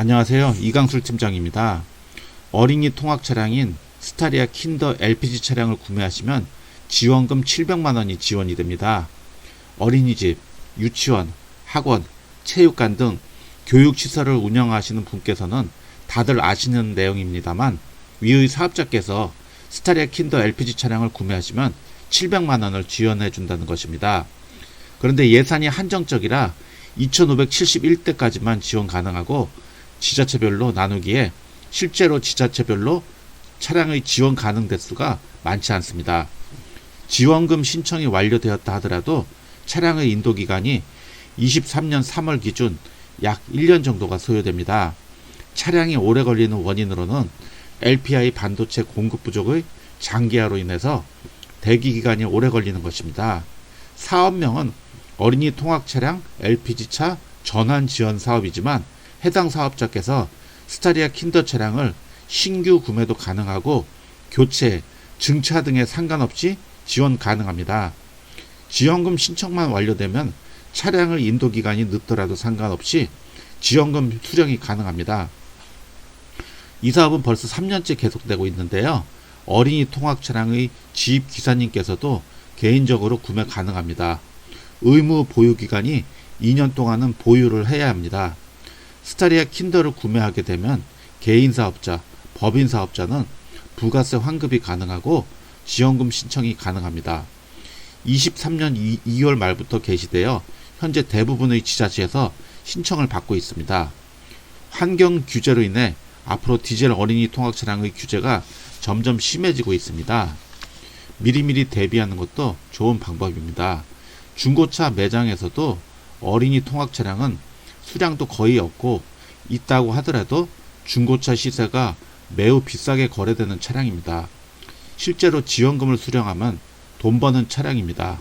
안녕하세요. 이강술 팀장입니다. 어린이 통학 차량인 스타리아 킨더 LPG 차량을 구매하시면 지원금 700만 원이 지원이 됩니다. 어린이집, 유치원, 학원, 체육관 등 교육시설을 운영하시는 분께서는 다들 아시는 내용입니다만 위의 사업자께서 스타리아 킨더 LPG 차량을 구매하시면 700만 원을 지원해 준다는 것입니다. 그런데 예산이 한정적이라 2571대까지만 지원 가능하고 지자체별로 나누기에 실제로 지자체별로 차량의 지원 가능 대수가 많지 않습니다. 지원금 신청이 완료되었다 하더라도 차량의 인도 기간이 23년 3월 기준 약 1년 정도가 소요됩니다. 차량이 오래 걸리는 원인으로는 LPI 반도체 공급 부족의 장기화로 인해서 대기 기간이 오래 걸리는 것입니다. 사업명은 어린이 통학 차량 LPG차 전환 지원 사업이지만 해당 사업자께서 스타리아 킨더 차량을 신규 구매도 가능하고 교체, 증차 등에 상관없이 지원 가능합니다. 지원금 신청만 완료되면 차량의 인도 기간이 늦더라도 상관없이 지원금 수령이 가능합니다. 이 사업은 벌써 3년째 계속되고 있는데요. 어린이 통학 차량의 지입 기사님께서도 개인적으로 구매 가능합니다. 의무 보유 기간이 2년 동안은 보유를 해야 합니다. 스타리아 킨더를 구매하게 되면 개인 사업자, 법인 사업자는 부가세 환급이 가능하고 지원금 신청이 가능합니다. 23년 2, 월 말부터 개시되어 현재 대부분의 지자체에서 신청을 받고 있습니다. 환경 규제로 인해 앞으로 디젤 어린이 통학 차량의 규제가 점점 심해지고 있습니다. 미리미리 대비하는 것도 좋은 방법입니다. 중고차 매장에서도 어린이 통학 차량은 수량도 거의 없고 있다고 하더라도 중고차 시세가 매우 비싸게 거래되는 차량입니다. 실제로 지원금을 수령하면 돈 버는 차량입니다.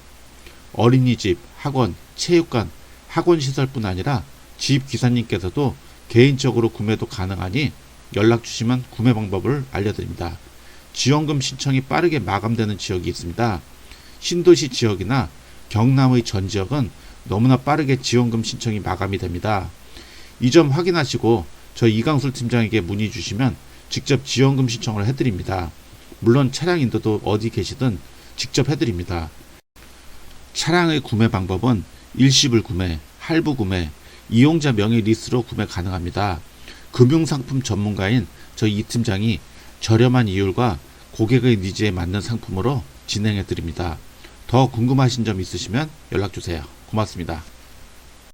어린이집, 학원, 체육관, 학원 시설뿐 아니라 집 기사님께서도 개인적으로 구매도 가능하니 연락 주시면 구매 방법을 알려드립니다. 지원금 신청이 빠르게 마감되는 지역이 있습니다. 신도시 지역이나 경남의 전 지역은 너무나 빠르게 지원금 신청이 마감이 됩니다. 이 점 확인하시고 저희 이강술 팀장에게 문의 주시면 직접 지원금 신청을 해드립니다. 물론 차량 인도도 어디 계시든 직접 해드립니다. 차량의 구매 방법은 일시불 구매, 할부 구매, 이용자 명의 리스로 구매 가능합니다. 금융상품 전문가인 저희 이 팀장이 저렴한 이율과 고객의 니즈에 맞는 상품으로 진행해 드립니다. 더 궁금하신 점 있으시면 연락 주세요. 고맙습니다.